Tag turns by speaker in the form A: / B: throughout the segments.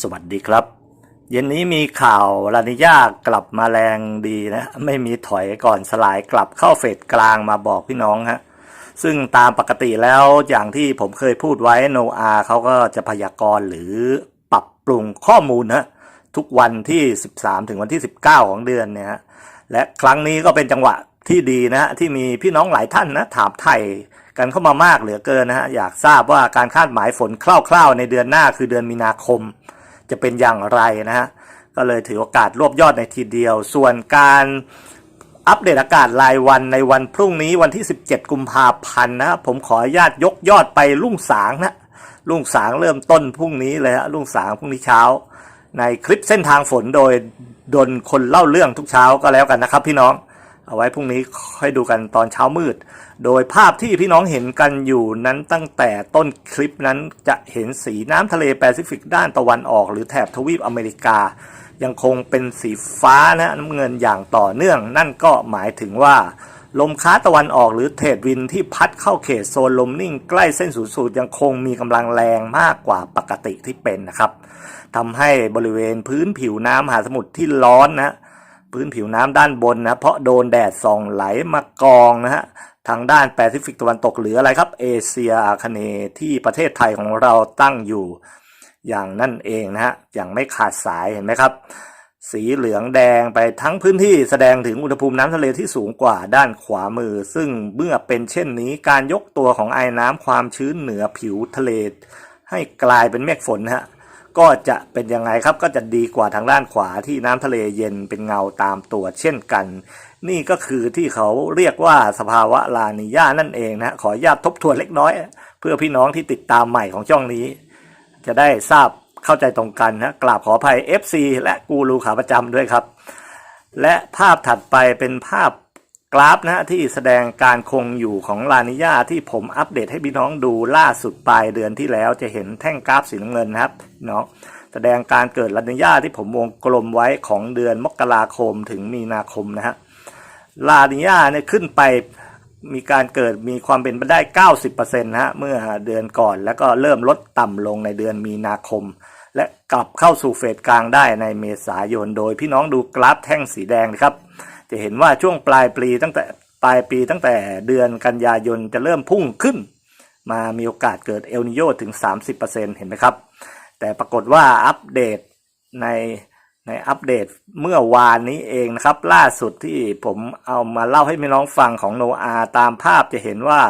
A: สวัสดีครับ เย็นนี้มีข่าวลานิยากลับมาแรงดีนะ ไม่มีถอยก่อนสลายกลับเข้าเฟสกลางมาบอกพี่น้องฮะซึ่งตามปกติแล้วอย่างที่ผมเคยพูดไว้โนอาเขาก็จะพยากรณ์หรือปรับปรุงข้อมูลนะทุกวันที่ 13 ถึงวันที่ 19 ของเดือนเนี่ยฮะและครั้งนี้ก็เป็นจังหวะที่ดีนะฮะที่มีพี่น้องหลายท่านนะถามไทยกันเข้ามามากเหลือเกินนะฮะอยากทราบว่าการคาดหมายฝนคร่าวๆ ในเดือนหน้าคือเดือนมีนาคม จะเป็นอย่างไรนะฮะก็เลยถือโอกาสรวบยอดในทีเดียว ส่วนการอัปเดตอากาศรายวันในวันพรุ่งนี้วันที่ 17 กุมภาพันธ์นะผมขออนุญาตยกยอดไปลุ่งสางนะลุ่งสางเริ่มต้นพรุ่งนี้เลยฮะลุ่งสางพรุ่งนี้เช้า ในคลิปเส้นทางฝนโดยดนคนเล่าเรื่องทุกเช้าก็แล้วกันนะครับพี่น้อง เอาไว้พรุ่งนี้ค่อยดูกันตอนเช้ามืด โดยภาพที่พี่น้องเห็นกันอยู่นั้นตั้งแต่ต้นคลิปนั้นจะเห็นสีน้ำทะเลแปซิฟิกด้านตะวันออก หรือแถบทวีปอเมริกา ยังคงเป็นสีฟ้านะน้ำเงินอย่างต่อเนื่อง นั่นก็หมายถึงว่า ลมค้าตะวันออกหรือเทรดวินที่พัดเข้าเขตโซนลมนิ่งใกล้เส้นศูนย์สูตรยังคงมีกำลังแรงมากกว่าปกติที่เป็นนะครับทำให้บริเวณพื้นผิวน้ำมหาสมุทรที่ร้อนนะ พื้นผิวน้ำด้านบนนะเพราะโดนแดดส่องไหลมากองนะฮะทางด้านแปซิฟิกตะวันตกหรืออะไรครับ เอเชียอาคเนย์ที่ประเทศไทยของเราตั้งอยู่อย่างนั่นเองนะฮะอย่างไม่ขาดสายเห็นไหมครับ สีเหลืองแดงไปทั้งพื้นที่แสดงถึงอุณหภูมิน้ำทะเลที่สูงกว่าด้านขวามือ ซึ่งเมื่อเป็นเช่นนี้การยกตัวของไอ้น้ำความชื้นเหนือผิวทะเล ให้กลายเป็นเมฆฝนนะฮะ ก็จะเป็นยังไงครับก็จะดีกว่าทางด้านขวาที่น้ำทะเลเย็นเป็นเงาตามตัวเช่นกัน นี่ก็คือที่เขาเรียกว่าสภาวะลานิญานั่นเองนะขอญาตทบทวนเล็กน้อย เพื่อพี่น้องที่ติดตามใหม่ของช่องนี้ จะได้ทราบเข้าใจตรงกันนะกราบขออภัย FC และกูรูขาประจำด้วยครับ และภาพถัดไปเป็นภาพ กราฟนะฮะที่แสดงการคงอยู่ของลานิญาที่ผมอัปเดตให้พี่น้องดูล่าสุดปลายเดือนที่แล้วจะเห็นแท่งกราฟสีน้ำเงินนะครับพี่น้องแสดงการเกิดลานิญาที่ผมวงกลมไว้ของเดือนมกราคมถึงมีนาคมนะฮะลานิญาเนี่ยขึ้นไปมีการเกิดมีความเป็นไปได้ 90%นะฮะเมื่อเดือนก่อนแล้วก็เริ่มลดต่ำลงในเดือนมีนาคม และกลับเข้าสู่เฟสกลางได้ในเมษายนโดยพี่น้องดูกราฟแท่งสีแดงนะครับ จะเห็นว่าช่วงปลายปีตั้งแต่ปลายปีตั้งแต่เดือนกันยายนจะเริ่มพุ่งขึ้น มามีโอกาสเกิดเอลนิโยถึง 30%เห็นไหมครับ แต่ปรากฏว่าอัปเดตในในอัปเดตเมื่อวานนี้เองนะครับ ล่าสุดที่ผมเอามาเล่าให้พี่น้องฟังของโนอาตามภาพจะเห็นว่า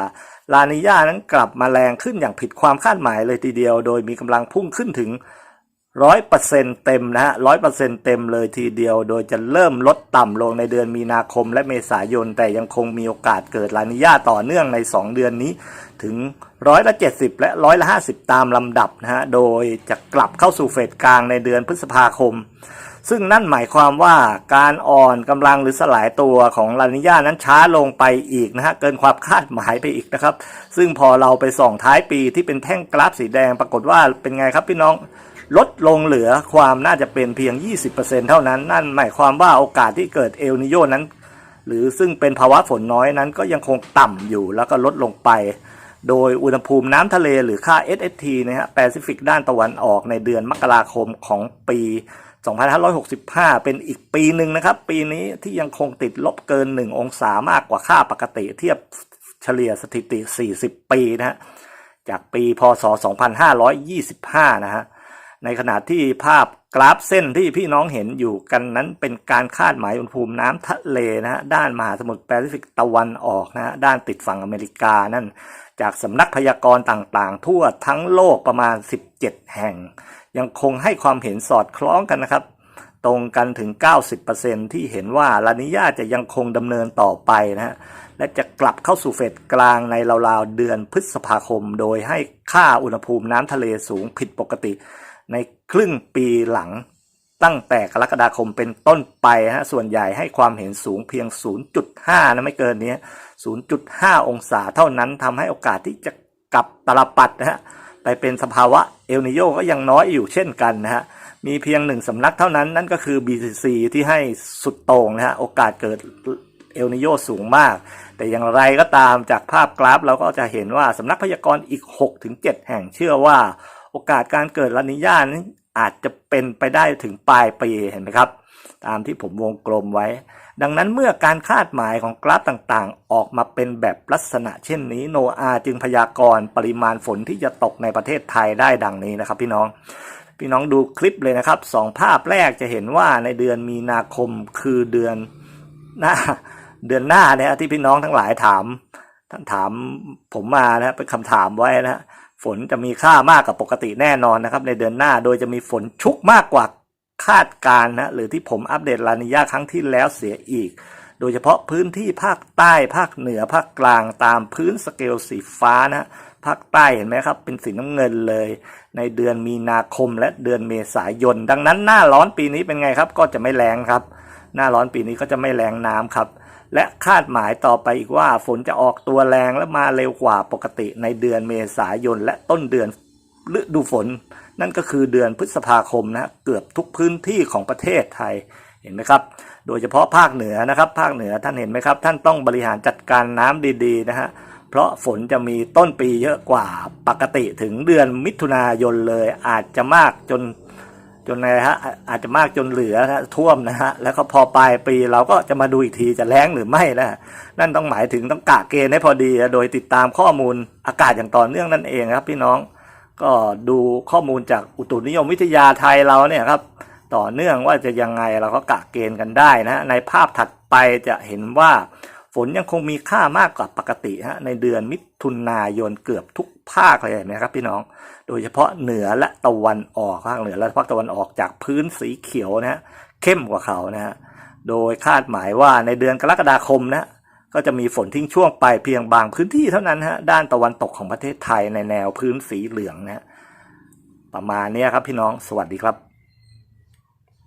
A: ลานิญานั้นกลับมาแรงขึ้นอย่างผิดความคาดหมายเลยทีเดียว โดยมีกำลังพุ่งขึ้นถึง ร้อยเปอร์เซ็นเต็มนะฮะร้อยเปอร์เซ็นเต็มเลยทีเดียว โดยจะเริ่มลดต่ำลงในเดือนมีนาคมและเมษายน แต่ยังคงมีโอกาสเกิดลานิญาต่อเนื่องใน 2 เดือนนี้ ถึงร้อยละ 70 และร้อยละ50 ตามลำดับนะฮะ โดยจะกลับเข้าสู่เฟสกลางในเดือนพฤษภาคม ซึ่งนั่นหมายความว่าการอ่อนกำลังหรือสลายตัวของลานิญานั้นช้าลงไปอีกนะฮะ เกินความคาดหมายไปอีกนะครับ ซึ่งพอเราไปส่องท้ายปีที่เป็นแท่งกราฟสีแดงปรากฏว่าเป็นไงครับพี่น้อง ลดลงเหลือความน่าจะเป็นเพียง 20%เท่านั้น นั่นหมายความว่าโอกาสที่เกิดเอลนิโยนั้น หรือซึ่งเป็นภาวะฝนน้อยนั้นก็ยังคงต่ำอยู่แล้วก็ลดลงไป โดยอุณหภูมิน้ำทะเลหรือค่า SST นะฮะแปซิฟิกด้านตะวันออกในเดือนมกราคมของปี 2565 เป็นอีกปีหนึ่งนะครับ ปีนี้ที่ยังคงติดลบเกิน 1 องศามากกว่าค่าปกติ เทียบเฉลี่ยสถิติ 40 ปีนะฮะจากปีพศ 2525 นะฮะ ในขณะที่ภาพกราฟเส้นที่พี่น้องเห็นอยู่กันนั้นเป็นการคาดหมายอุณหภูมิน้ำทะเลนะฮะด้านมหาสมุทรแปซิฟิกตะวันออกนะฮะด้านติดฝั่งอเมริกานั่นจากสำนักพยากรณ์ต่างๆ ทั่วทั้งโลกประมาณ 17 แห่ง ยังคงให้ความเห็นสอดคล้องกันนะครับ ตรงกันถึง 90%ที่เห็นว่าลานิญาจะยังคงดำเนินต่อไปนะฮะและจะกลับเข้าสู่เฟสกลางในราวๆเดือนพฤษภาคม โดยให้ค่าอุณหภูมิน้ำทะเลสูงผิดปกติ ในครึ่งปีหลังตั้งแต่กรกฎาคมเป็นต้นไปฮะส่วนใหญ่ให้ความเห็นสูงเพียง 0.5 นะไม่เกินนี้ 0.5 องศาเท่านั้นทำให้โอกาสที่จะกลับตลปัดนะฮะไปเป็นสภาวะเอลนิโยก็ยังน้อยอยู่เช่นกันนะฮะมีเพียงหนึ่งสำนักเท่านั้นนั่นก็คือ BCC ที่ให้สุดโต่งนะฮะโอกาสเกิดเอลนิโยสูงมาก แต่อย่างไรก็ตามจากภาพกราฟเราก็จะเห็นว่าสำนักพยากรณ์อีก 6-7 แห่งเชื่อว่า โอกาสการเกิดลานิญานั้อาจจะเป็นไปได้ถึงปลายปีเห็นไหมครับ ตามที่ผมวงกลมไว้ ดังนั้นเมื่อการคาดหมายของกราฟต่างๆ ออกมาเป็นแบบลักษณะเช่นนี้โนอาจึงพยากรณ์ปริมาณฝนที่จะตกในประเทศไทยได้ดังนี้นะครับ พี่น้องพี่น้องดูคลิปเลยนะครับสองภาพแรกจะเห็นว่าในเดือนมีนาคมคือเดือนหน้าเดือนหน้าเนี่ยที่พี่น้องทั้งหลายถามท่านถามผมมานะเป็นคำถามไว้นะ ฝนจะมีค่ามากกว่าปกติแน่นอนนะครับ ในเดือนหน้าโดยจะมีฝนชุกมากกว่าคาดการนะหรือที่ผมอัปเดตลานิยาครั้งที่แล้วเสียอีก โดยเฉพาะพื้นที่ภาคใต้ภาคเหนือภาคกลางตามพื้นสเกลสีฟ้านะภาคใต้เห็นไหมครับ เป็นสีน้ำเงินเลย ในเดือนมีนาคมและเดือนเมษายน ดังนั้นหน้าร้อนปีนี้เป็นไงครับ ก็จะไม่แรงครับ หน้าร้อนปีนี้ก็จะไม่แรงน้ำครับ และคาดหมายต่อไปอีกว่าฝนจะออกตัวแรงและมาเร็วกว่าปกติในเดือนเมษายนและต้นเดือนฤดูฝน นั่นก็คือเดือนพฤษภาคมนะเกือบทุกพื้นที่ของประเทศไทยเห็นไหมครับ โดยเฉพาะภาคเหนือนะครับ ภาคเหนือท่านเห็นไหมครับ ท่านต้องบริหารจัดการน้ำดีๆนะฮะเพราะฝนจะมีต้นปีเยอะกว่าปกติถึงเดือนมิถุนายนเลยอาจจะมากจน จนไงฮะอาจจะมากจนเหลือนะท่วมนะฮะแล้วก็พอปลายปีเราก็จะมาดูอีกทีจะแล้งหรือไม่นะนั่นต้องหมายถึงต้องกะเกณฑ์ให้พอดี โดยติดตามข้อมูลอากาศอย่างต่อเนื่องนั่นเองครับ พี่น้องก็ดูข้อมูลจากอุตุนิยมวิทยาไทยเราเนี่ยครับ ต่อเนื่องว่าจะยังไงเราก็กะเกณฑ์กันได้นะในภาพถัดไปจะเห็นว่า ฝนยังคงมีค่ามากกว่าปกติฮะในเดือนมิถุนายนเกือบทุกภาคเลยนะครับพี่น้อง โดยเฉพาะเหนือและตะวันออกภาคเหนือและภาคตะวันออกจากพื้นสีเขียวนะฮะเข้มกว่าเขานะฮะโดยคาดหมายว่าในเดือนกรกฎาคมนะก็จะมีฝนทิ้งช่วงไปเพียงบางพื้นที่เท่านั้นฮะด้านตะวันตกของประเทศไทยในแนวพื้นสีเหลืองนะประมาณนี้ครับพี่น้องสวัสดีครับ